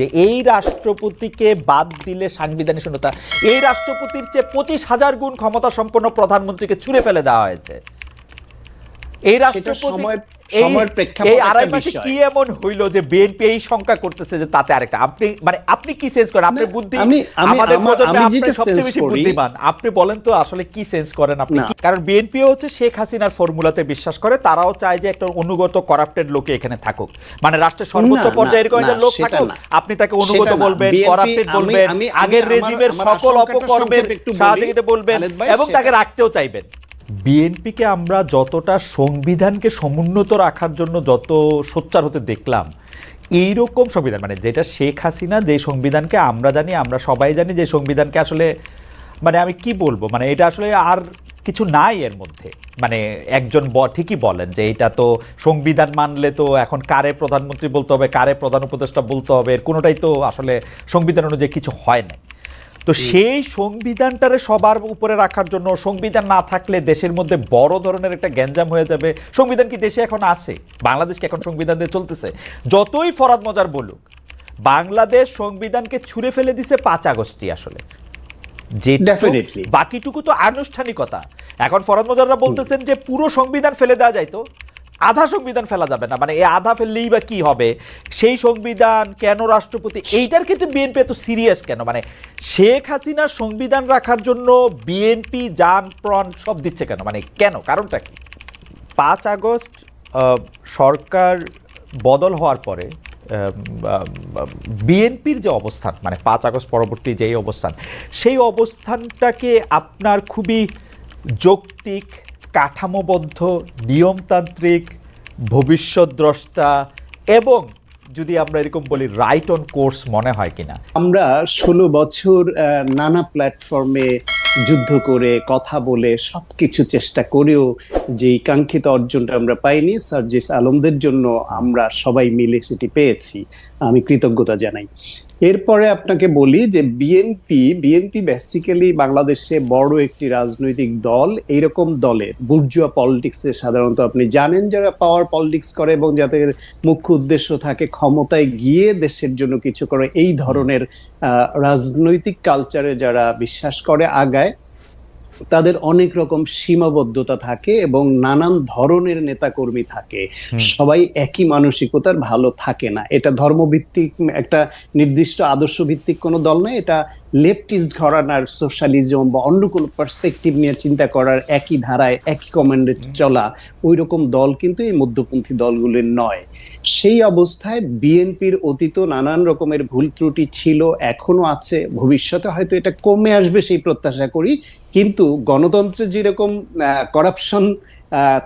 যে এই রাষ্ট্রপতিকে বাদ দিলে সাংবিধানিক শূন্যতা, এই রাষ্ট্রপতির চেয়ে পঁচিশ হাজার গুণ ক্ষমতা সম্পন্ন প্রধানমন্ত্রীকে ছুঁড়ে ফেলে দেওয়া হয়েছে। মাসে বিষয়। কি এমন হইল যে বিএনপি এই শঙ্কা করতেছে যে তাতে আরেকটা? আপনি মানে আপনি কি সেন্স করেন? আপনার বুদ্ধি আমি- আমি- আমাদের আপনি সবচেয়ে বেশি বুদ্ধিমান। আপনি বলেন তো আসলে কি সেন্স করেন আপনি? কারণ বিএনপিও হচ্ছে শেখ হাসিনার ফর্মুলাতে বিশ্বাস করে তারাও চায় যে একটা অনুগত করাপ্টেড লোকে এখানে থাকুক। মানে রাষ্ট্রের সর্বোচ্চ পর্যায়ের কয়েকজন লোক থাকুক আপনি তাকে অনুগত বলবেন করাপ্টেড বলবেন আগের রেজিমের সকল অপকর্মের। সহযোগিতা বলবেন এবং তাকে রাখতেও চাইবেন। বিএনপিকে আমরা যতটা সংবিধানকে সমুন্নত রাখার জন্য যত সোচ্চার হতে দেখলাম, এইরকম সংবিধান মানে যেটা শেখ হাসিনা যে সংবিধানকে আমরা জানি, আমরা সবাই জানি যে সংবিধানকে আসলে মানে আমি কি বলব মানে এটা আসলে আর কিছু নাই এর মধ্যে। মানে একজন ব- ঠিকই বলেন যে এটা তো সংবিধান মানলে তো এখন কারে প্রধানমন্ত্রী বলতে হবে, কারে প্রধান উপদেষ্টা বলতে হবে, এর কোনোটাই তো আসলে সংবিধান অনুযায়ী কিছু হয় না তো সেই সংবিধানটারে সবার উপরে রাখার জন্য সংবিধান না থাকলে দেশের মধ্যে বড় ধরনের একটা গ্যাঞ্জাম হয়ে যাবে। সংবিধান কি দেশে এখন আছে? বাংলাদেশ কি এখন সংবিধান দিয়ে চলতেছে। যতই ফরাদ মজার বলুক বাংলাদেশ সংবিধানকে ছুঁড়ে ফেলে দিছে পাঁচ আগস্টই আসলে। বাকিটুকু তো আনুষ্ঠানিকতা। এখন ফরাদ মজাররা বলতেছেন যে পুরো সংবিধান ফেলে দেওয়া যায় তো? আধা সংবিধান ফেলা যাবে না। মানে এই আধা ফেললেই বা কি হবে? সেই সংবিধান কেন রাষ্ট্রপতি? এইটার ক্ষেত্রে বিএনপি এত সিরিয়াস কেন? মানে শেখ হাসিনার সংবিধান রাখার জন্য বিএনপি যান প্রাণ সব দিচ্ছে কেন? মানে কেন? কারণটা কি? পাঁচ আগস্ট সরকার বদল হওয়ার পরে বিএনপির যে অবস্থান মানে পাঁচ আগস্ট পরবর্তী যেই অবস্থান, সেই অবস্থানটাকে আপনার খুবই যৌক্তিক কাঠামোবদ্ধ, নিয়মতান্ত্রিক ভবিষ্যৎদ্রষ্টা এবং যদি আমরা এরকম বলি রাইট অন কোর্স মনে হয় কিনা। আমরা ষোলো বছর নানা প্ল্যাটফর্মে যুদ্ধ করে কথা বলে সব কিছু চেষ্টা করেও যে কাঙ্ক্ষিত অর্জনটা আমরা পাইনি, সার্জিস আলমদের জন্য আমরা সবাই মিলে সেটি পেয়েছি। আমি কৃতজ্ঞতা জানাই। এরপরে আপনাকে বলি যে বিএনপি বিএনপি বেসিক্যালি বাংলাদেশে বড় একটি রাজনৈতিক দল, এইরকম দলের বুর্জুয়া পলিটিক্সে সাধারণত আপনি জানেন যারা পাওয়ার পলিটিক্স করে এবং যাদের মুখ্য উদ্দেশ্য থাকে ক্ষমতায় গিয়ে দেশের জন্য কিছু করে, এই ধরনের রাজনৈতিক কালচারে যারা বিশ্বাস করে, আগায়। তাদের অনেক রকম সীমাবদ্ধতা থাকে এবং নানান ধরনের নেতাকর্মী থাকে। সবাই একই মানসিকতার ভালো থাকে না। এটা ধর্মভিত্তিক একটা নির্দিষ্ট আদর্শ ভিত্তিক কোনো দল নয় এটা লেফটিস্ট ঘরানার সোশ্যালিজম বা অন্য কোনো পার্সপেক্টিভ নিয়ে চিন্তা করার একই ধারায় একই কমান্ডে চলা ওই রকম দল কিন্তু এই মধ্যপন্থী দলগুলির নয়। সেই অবস্থায় বিএনপির অতীত নানান রকমের ভুল ত্রুটি ছিল এখনও আছে। ভবিষ্যতে হয়তো এটা কমে আসবে সেই প্রত্যাশা করি। কিন্তু গণতন্ত্রে যেরকম করাপশন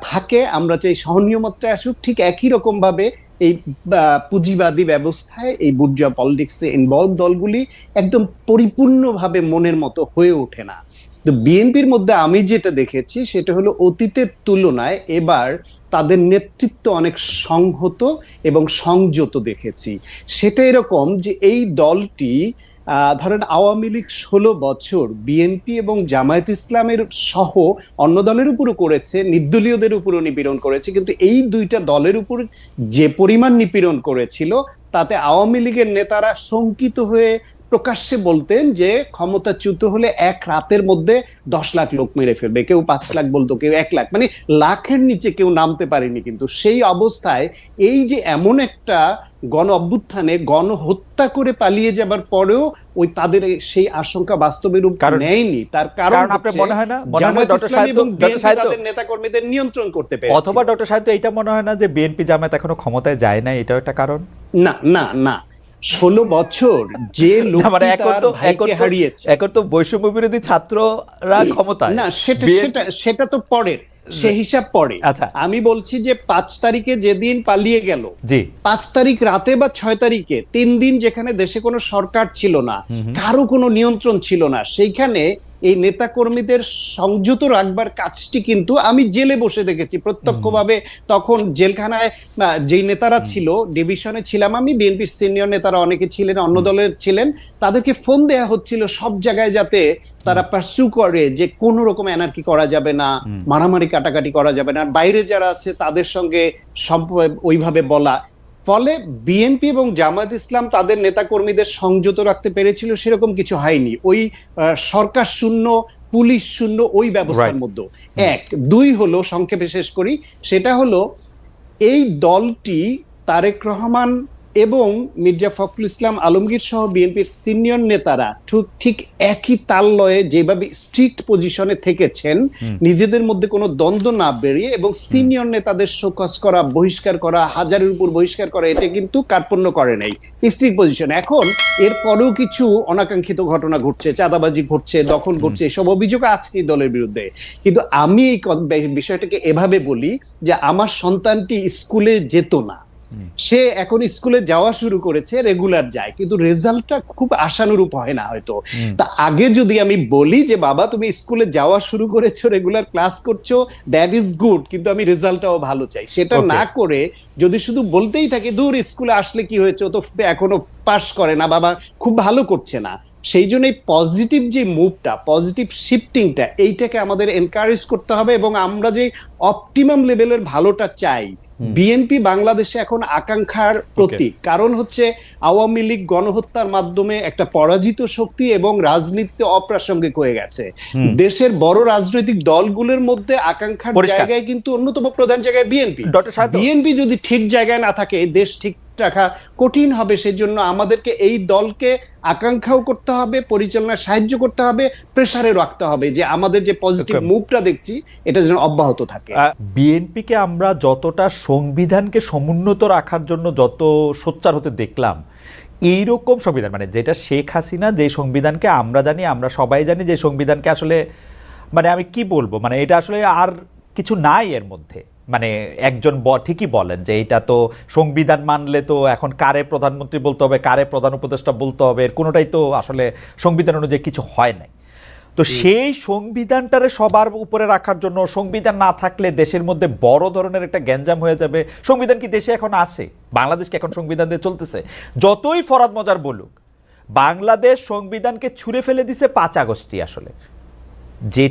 থাকে আমরা চাই সহনীয় মাত্রায় আসুক ঠিক একই রকম ভাবে এই পুঁজিবাদী ব্যবস্থায় এই বুর্জা পলিটিক্সে ইনভলভ দলগুলি একদম পরিপূর্ণভাবে মনের মতো হয়ে ওঠে না। তো বিএনপির মধ্যে আমি যেটা দেখেছি সেটা হলো অতীতের তুলনায় এবার তাদের নেতৃত্ব অনেক সংহত এবং সংযত দেখেছি। সেটা এরকম যে এই দলটি আহ, ধরেন আওয়ামী লীগ ষোলো বছর বিএনপি এবং জামায়াত ইসলামের সহ অন্য দলের উপরও করেছে, নির্দলীয়দের উপরও নিপীড়ন করেছে, কিন্তু এই দুইটা দলের উপর যে পরিমাণ নিপীড়ন করেছিল, তাতে আওয়ামী লীগের নেতারা শঙ্কিত হয়ে প্রকাশ্যে বলতেন যে ক্ষমতাচ্যুত হলে এক রাতের মধ্যে দশ লাখ লোক মেরে ফেলবে। কেউ পাঁচ লাখ বলতো কেউ এক লাখ। মানে লাখের নিচে কেউ নামতে পারেনি কিন্তু সেই অবস্থায় এই যে এমন একটা গণ অভ্যুত্থানে গণহত্যা করে পালিয়ে যাবার পরেও ওই তাদের সেই আশঙ্কা বাস্তবে রূপ নেয়নি। তার কারণ মনে হয় না? জামায়াত ইসলামী এবং বিএনপি তাদের নেতাকর্মীদের নিয়ন্ত্রণ করতে পেরেছে। অথবা ডক্টর সাহেব এটা মনে হয় না যে বিএনপি জামাত এখনও ক্ষমতায় যায় না এটাও একটা কারণ? না না না। ষোলো বছর যে মানে লোকটি তার তো ভাইকে হারিয়েছে। এখন তো বৈষম্য বিরোধী ছাত্ররা ক্ষমতায়। না সেটা সেটা সেটা তো পরের। সে হিসাব পরে। আচ্ছা। আমি বলছি যে পাঁচ তারিখে যেদিন পালিয়ে গেল জি। পাঁচ তারিখ রাতে বা ছয় তারিখে তিন দিন যেখানে দেশে কোনো সরকার ছিল না কারও কোনো নিয়ন্ত্রণ ছিল না সেইখানে এই নেতা কর্মীদের সংযত রাখবার কাজটি কিন্তু আমি জেলে বসে দেখেছি। প্রত্যক্ষভাবে তখন জেলখানায় যেই নেতারা ছিল ডিভিশনে ছিলাম আমি বিএনপির সিনিয়র নেতারা অনেকে ছিলেন অন্য দলের ছিলেন তাদেরকে ফোন দেয়া হচ্ছিল সব জায়গায় যাতে তারা পার্সু করে যে কোনো রকম এনার্কি করা যাবে না মারামারি কাটাকাটি করা যাবে না। বাইরে যারা আছে তাদের সঙ্গে সম্প- ওইভাবে বলা ফলে বিএনপি এবং জামাত ইসলাম তাদের নেতাকর্মীদের সংযত রাখতে পেরেছিল সেরকম কিছু হয়নি। ওই সরকার শূন্য পুলিশ শূন্য ওই ব্যবস্থার মধ্যে। এক। দুই হলো সংক্ষেপে শেষ করি সেটা হলো এই দলটি তারেক রহমান এবং মির্জা ফখরুল ইসলাম আলমগীর সহ বিএনপির সিনিয়র নেতারা ঠিক ঠিক একই তাল্লয়ে যেভাবে স্ট্রিক্ট পজিশনে থেকেছেন নিজেদের মধ্যে কোনো দ্বন্দ্ব না বেরিয়ে এবং সিনিয়র নেতাদের শোকস করা বহিষ্কার করা হাজারের উপর বহিষ্কার করা এটা কিন্তু কার্পণ্য করে নাই। Strict position. এখন এর পরেও কিছু অনাকাঙ্ক্ষিত ঘটনা ঘটছে চাঁদাবাজি ঘটছে দখল ঘটছে এসব অভিযোগ আছে এই দলের বিরুদ্ধে। কিন্তু আমি এই বিষয়টাকে এভাবে বলি যে আমার সন্তানটি স্কুলে যেত না। সে এখন স্কুলে যাওয়া শুরু করেছে রেগুলার যায় কিন্তু রেজাল্টটা খুব আশানুরূপ হয় না হয়তো। তা আগে যদি আমি বলি যে বাবা তুমি স্কুলে যাওয়া শুরু করেছ রেগুলার ক্লাস করছ দ্যাট ইজ গুড কিন্তু আমি রেজাল্টটাও ভালো চাই। সেটা না করে যদি শুধু বলতেই থাকে দূর স্কুলে আসলে কি হয়েছে? তো এখনও পাস করে না বাবা খুব ভালো করছে না। সেই জন্য এই পজিটিভ যে মুভটা পজিটিভ শিফটিংটা এইটাকে আমাদের এনকারেজ করতে হবে এবং আমরা যে অপটিমাম লেভেলের ভালোটা চাই বিএনপি বাংলাদেশে এখন আকাঙ্ক্ষার প্রতীক। কারণ হচ্ছে আওয়ামী লীগ গণহত্যার মাধ্যমে একটা পরাজিত শক্তি এবং রাজনীতিতে অপ্রাসঙ্গিক হয়ে গেছে। দেশের বড় রাজনৈতিক দলগুলোর মধ্যে আকাঙ্ক্ষার জায়গায় কিন্তু অন্যতম প্রধান জায়গায় বিএনপি বিএনপি যদি ঠিক জায়গায় না থাকে দেশ ঠিক রাখা কঠিন হবে সেজন্য আমাদেরকে এই দলকে আকাঙ্ক্ষাও করতে হবে পরিচালনা সাহায্য করতে হবে প্রেসারে রাখতে হবে যে আমাদের যে পজিটিভ। মুভটা দেখছি এটা যেন অব্যাহত থাকে বিএনপিকে আমরা যতটা সংবিধানকে সমুন্নত রাখার জন্য যত সোচ্চার হতে দেখলাম এইরকম সংবিধান মানে যেটা শেখ হাসিনা যে সংবিধানকে আমরা জানি আমরা সবাই জানি যে সংবিধানকে আসলে মানে আমি কি বলব মানে এটা আসলে আর কিছু নাই এর মধ্যে মানে একজন ব- ঠিকই বলেন যে এটা তো সংবিধান মানলে তো এখন কারে প্রধানমন্ত্রী বলতে হবে কারে প্রধান উপদেষ্টা বলতে হবে এর কোনোটাই তো আসলে সংবিধান অনুযায়ী কিছু হয় নাই। তো সেই সংবিধানটারে সবার উপরে রাখার জন্য সংবিধান না থাকলে দেশের মধ্যে বড় ধরনের একটা গ্যাঞ্জাম হয়ে যাবে। সংবিধান কি দেশে এখন আছে? বাংলাদেশ কি এখন সংবিধান দিয়ে চলতেছে? যতই ফরাদ মজার বলুক বাংলাদেশ সংবিধানকে ছুঁড়ে ফেলে দিছে পাঁচ আগস্টই আসলে। যে.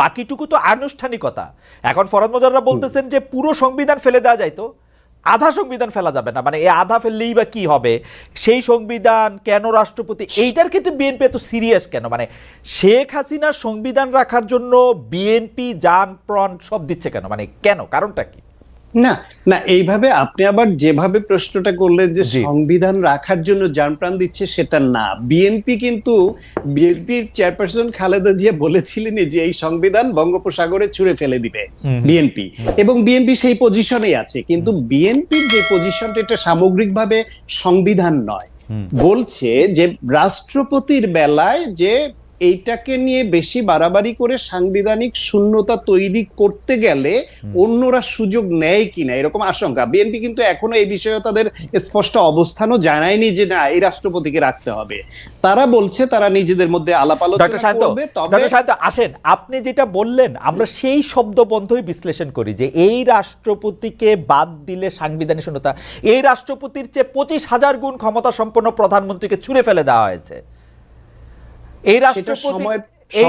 বাকিটুকু তো আনুষ্ঠানিকতা। এখন ফরাদ মজাররা বলতেছেন যে পুরো সংবিধান ফেলে দেওয়া যায় তো? আধা সংবিধান ফেলা যাবে না মানে এই আধা ফেললেই বা কি হবে? সেই সংবিধান কেন রাষ্ট্রপতি? এইটার ক্ষেত্রে বিএনপি এত সিরিয়াস কেন? মানে শেখ হাসিনার সংবিধান রাখার জন্য বিএনপি যান প্রাণ সব দিচ্ছে কেন? মানে কেন? কারণটা কি? না না এইভাবে আপনি আবার যেভাবে প্রশ্নটা করলেন যে সংবিধান রাখার জন্য যান প্রাণ দিচ্ছে সেটা না। বিএনপি কিন্তু বিএনপির চেয়ারপারসন খালেদা জিয়া বলেছিলেন যে এই সংবিধান বঙ্গোপসাগরে ছুঁড়ে ফেলে দিবে বিএনপি এবং বিএনপি সেই পজিশনেই আছে কিন্তু বিএনপির যে পজিশনটা এটা সামগ্রিকভাবে সংবিধান নয়। বলছে যে রাষ্ট্রপতির বেলায় যে এইটাকে নিয়ে বেশি বাড়াবাড়ি করে সাংবিধানিক শূন্যতা তৈরি করতে গেলে অন্যরা সুযোগ নেয় কিনা এরকম আশঙ্কা। বিএনপি কিন্তু এখনও এই বিষয়ে তাদের স্পষ্ট অবস্থানও জানায়নি যে না এই রাষ্ট্রপতিকে রাখতে হবে। তারা বলছে তারা নিজেদের মধ্যে আলাপ আলোচনা করবে তবে আসেন আপনি যেটা বললেন আমরা সেই শব্দ বন্ধই বিশ্লেষণ করি যে এই রাষ্ট্রপতিকে বাদ দিলে সাংবিধানিক শূন্যতা এই রাষ্ট্রপতির চেয়ে পঁচিশ হাজার গুণ ক্ষমতা সম্পন্ন প্রধানমন্ত্রীকে ছুঁড়ে ফেলে দেওয়া হয়েছে। এই রাষ্ট্রপতি এই-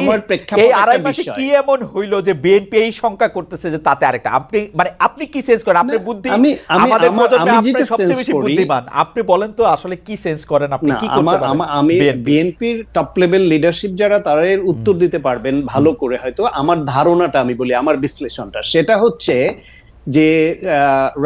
আড়াই মাসে কি এমন হইল যে বিএনপি এই শঙ্কা করতেছে যে তাতে আরেকটা? আপনি মানে আপনি কি সেন্স করেন? আপনি বুদ্ধি আমি- আমি- আমাদের প্রজন্মে আপনি সবচেয়ে বেশি বুদ্ধিমান। আপনি বলেন তো আসলে কি সেন্স করেন? আপনি কি করতে পারেন আমি বিএনপির টপ লেভেল লিডারশিপ যারা তারা এর উত্তর দিতে পারবেন ভালো করে হয়তো। আমার ধারণাটা আমি বলি আমার বিশ্লেষণটা। সেটা হচ্ছে যে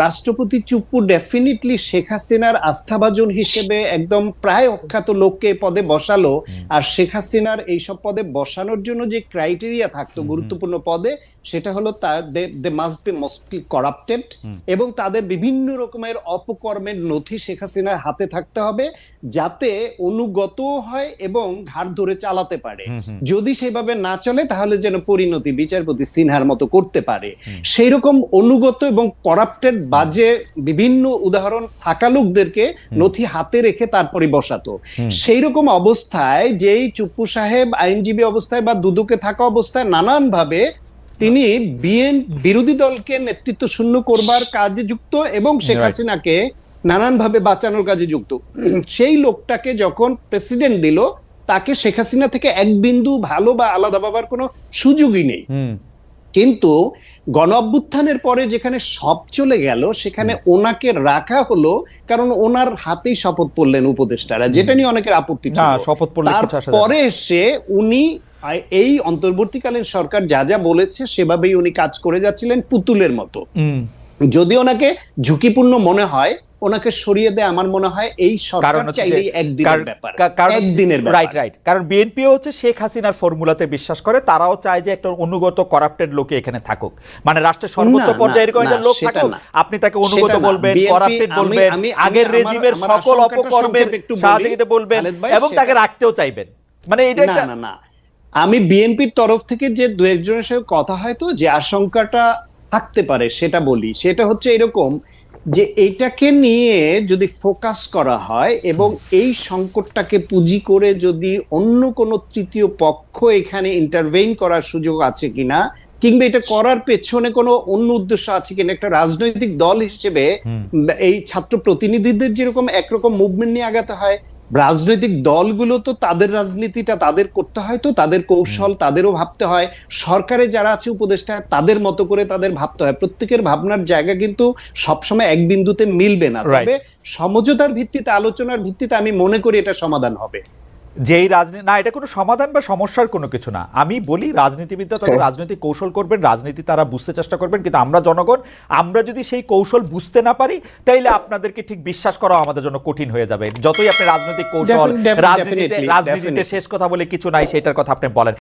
রাষ্ট্রপতি চুপ্পু ডেফিনেটলি শেখ হাসিনার আস্থাভাজন হিসেবে একদম প্রায় অখ্যাত লোককে পদে বসালো। আর শেখ হাসিনার এইসব পদে বসানোর জন্য যে ক্রাইটেরিয়া থাকতো গুরুত্বপূর্ণ পদে সেটা হলো they must be mostly corrupted এবং তাদের বিভিন্ন রকমের অপকর্মের নথি শেখ হাসিনার হাতে থাকতে হবে যাতে অনুগত হয় এবং ঘাড় ধরে চালাতে পারে। যদি সেভাবে না চলে তাহলে যেন পরিণতি বিচারপতি সিনহার মতো করতে পারে। সেই রকম অনুগত এবং করাপ্টেড বাজে বিভিন্ন উদাহরণ থাকা লোকদেরকে নথি হাতে রেখে তারপরে বসাতো। সেই রকম অবস্থায় যেই চুপ্পু সাহেব আইনজীবী অবস্থায় বা দুদুকে থাকা অবস্থায় নানান ভাবে তিনি বিএন বিরোধী দলকে নেতৃত্ব শূন্য করবার কাজে যুক্ত এবং শেখ হাসিনাকে নানান ভাবে বাঁচানোর কাজে যুক্ত। সেই লোকটাকে যখন প্রেসিডেন্ট দিল তাকে শেখ হাসিনা থেকে এক বিন্দু ভালো বা আলাদা ভাবার কোনো সুযোগই নেই। কিন্তু গণ অভ্যুত্থানের পরে যেখানে সব চলে গেল সেখানে ওনাকে রাখা হলো কারণ ওনার হাতেই শপথ পড়লেন উপদেষ্টারা যেটা নিয়ে অনেকের আপত্তি ছিল। শপথ। তারপরে এসে উনি এই অন্তর্বর্তীকালীন সরকার যা যা বলেছে সেভাবেই উনি কাজ করে যাচ্ছিলেন পুতুলের মতো। যদি ওনাকে ঝুঁকিপূর্ণ মনে হয় ওনাকে সরিয়ে দেয় আমার মনে হয় এই সরকার চাইলেই একদিনের ব্যাপার একদিনের ব্যাপার। রাইট রাইট কারণ বিএনপিও হচ্ছে শেখ হাসিনার ফর্মুলাতে বিশ্বাস করে তারাও চায় যে একটা অনুগত করাপ্টেড লোকে এখানে থাকুক। মানে রাষ্ট্রের সর্বোচ্চ পর্যায়ের কয়েকজন লোক থাকুক আপনি তাকে অনুগত বলবেন করাপ্টেড বলবেন আগের রেজিমের সকল অপকর্মের। সহযোগিতা বলবেন এবং তাকে রাখতেও চাইবেন। মানে এটা না না না। আমি বিএনপির তরফ থেকে যে দু একজনের সাথে কথা হয় তো যে আশঙ্কাটা থাকতে পারে সেটা বলি। সেটা হচ্ছে এরকম যে এটাকে নিয়ে যদি ফোকাস করা হয় এবং এই সংকটটাকে পুঁজি করে যদি অন্য কোনো তৃতীয় পক্ষ এখানে ইন্টারভেইন করার সুযোগ আছে কিনা কিংবা এটা করার পেছনে কোনো অন্য উদ্দেশ্য আছে কিনা একটা রাজনৈতিক দল হিসেবে এই ছাত্র প্রতিনিধিদের যেরকম একরকম মুভমেন্ট নিয়ে আগাতে হয় রাজনৈতিক দলগুলো তো তাদের রাজনীতিটা তাদের করতে হয় তো তাদের কৌশল তাদেরও ভাবতে হয়। সরকারে যারা আছে উপদেষ্টা তাদের মতো করে তাদের ভাবতে হয়। প্রত্যেকের ভাবনার জায়গা কিন্তু সবসময় এক বিন্দুতে মিলবে না. তবে সমঝোতার ভিত্তিতে আলোচনার ভিত্তিতে আমি মনে করি এটা সমাধান হবে। যেই রাজনীতি না এটা কোনো সমাধান বা সমস্যার কোনো কিছু না। আমি বলি রাজনীতিবিদরা তখন রাজনৈতিক কৌশল করবেন রাজনীতি তারা বুঝতে চেষ্টা করবেন কিন্তু আমরা জনগণ আমরা যদি সেই কৌশল বুঝতে না পারি তাইলে আপনাদেরকে ঠিক বিশ্বাস করা আমাদের জন্য কঠিন হয়ে যাবে। যতই আপনি রাজনৈতিক কৌশল রাজনীতিতে রাজনীতিতে শেষ কথা বলে কিছু নাই সেটার কথা আপনি বলেন।